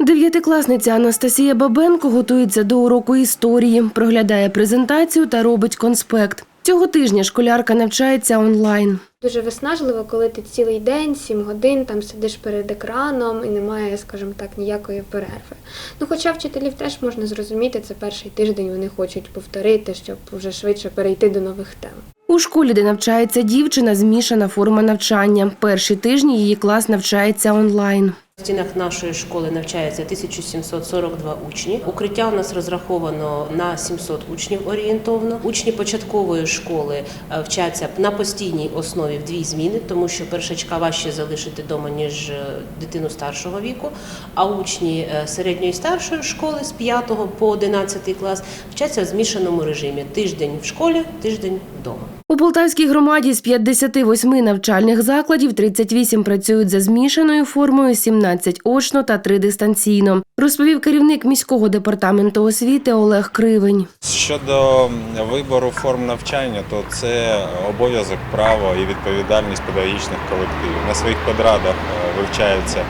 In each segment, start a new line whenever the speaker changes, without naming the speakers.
Дев'ятикласниця Анастасія Бабенко готується до уроку історії, проглядає презентацію та робить конспект. Цього тижня школярка навчається онлайн.
Дуже виснажливо, коли ти цілий день, 7 годин там сидиш перед екраном і немає, скажімо так, ніякої перерви. Ну, хоча вчителів теж можна зрозуміти, це перший тиждень вони хочуть повторити, щоб вже швидше перейти до нових тем.
У школі, де навчається дівчина, змішана форма навчання. Перші тижні її клас навчається онлайн.
В стінах нашої школи навчається 1742 учні. Укриття у нас розраховано на 700 учнів орієнтовно. Учні початкової школи е, вчаться на постійній основі в дві зміни, тому що першачка важче залишити вдома, ніж е, дитину старшого віку. А учні е, середньої і старшої школи з 5 по 11 клас вчаться в змішаному режимі: тиждень в школі, тиждень вдома.
Полтавській громаді з 58 навчальних закладів 38 працюють за змішаною формою, 17 очно та 3 дистанційно, розповів керівник міського департаменту освіти Олег Кривень.
Щодо вибору форм навчання, то це обов'язок, право і відповідальність педагогічних колективів. На своїх подрадах е, вивчаються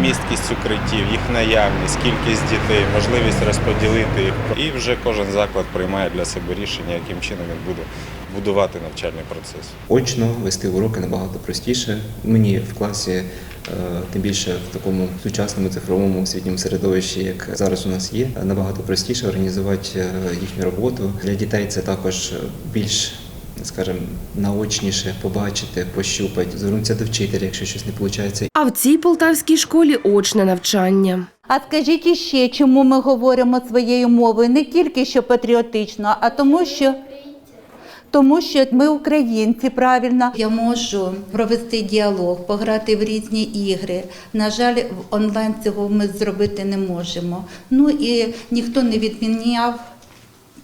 місткість укриттів, їх наявність, кількість дітей, можливість розподілити їх. І вже кожен заклад приймає для себе рішення, яким чином він буде будувати навчальний процес.
Очно вести уроки набагато простіше. Мені в класі, тим більше в такому сучасному цифровому освітньому середовищі, як зараз у нас є, набагато простіше організувати е, їхню роботу. Для дітей це також більш скажімо, наочніше побачити, пощупати, звернутися до вчителя, якщо щось не виходить.
А в цій полтавській школі очне навчання.
А скажіть іще, чому ми говоримо своєю мовою не тільки що патріотично, а тому, що. Тому що ми українці, правильно. Я можу провести діалог, пограти в різні ігри. На жаль, в онлайн цього ми зробити не можемо. Ну і ніхто не відміняв,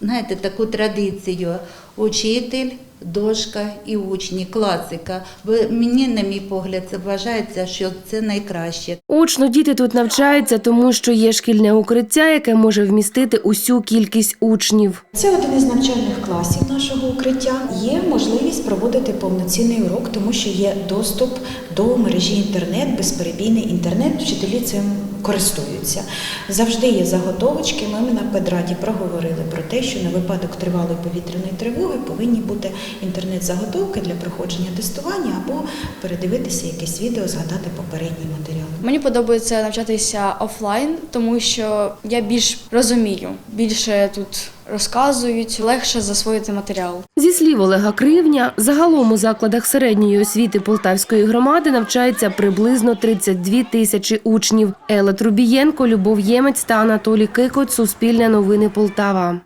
знаєте, таку традицію. Учитель, дошка і учні, класика. Ви мені, на мій погляд, це вважається, що це найкраще.
Очно діти тут навчаються, тому що є шкільне укриття, яке може вмістити усю кількість учнів.
Це один із навчальних класів нашого укриття. Є можливість проводити повноцінний урок, тому що є доступ до мережі інтернет, безперебійний інтернет. Вчителі цим користуються. Завжди є заготовочки. Ми на педраді проговорили про те, що на випадок тривалої повітряної тривоги повинні бути інтернет-заготовки для проходження тестування або передивитися якесь відео, згадати попередній матеріал.
Мені подобається навчатися офлайн, тому що я більш розумію, більше тут розказують, легше засвоїти матеріал.
Зі слів Олега Кривня, загалом у закладах середньої освіти Полтавської громади навчається приблизно 32 тисячі учнів. Ела Трубієнко, Любов Ємець та Анатолій Кикот. Суспільне новини Полтава.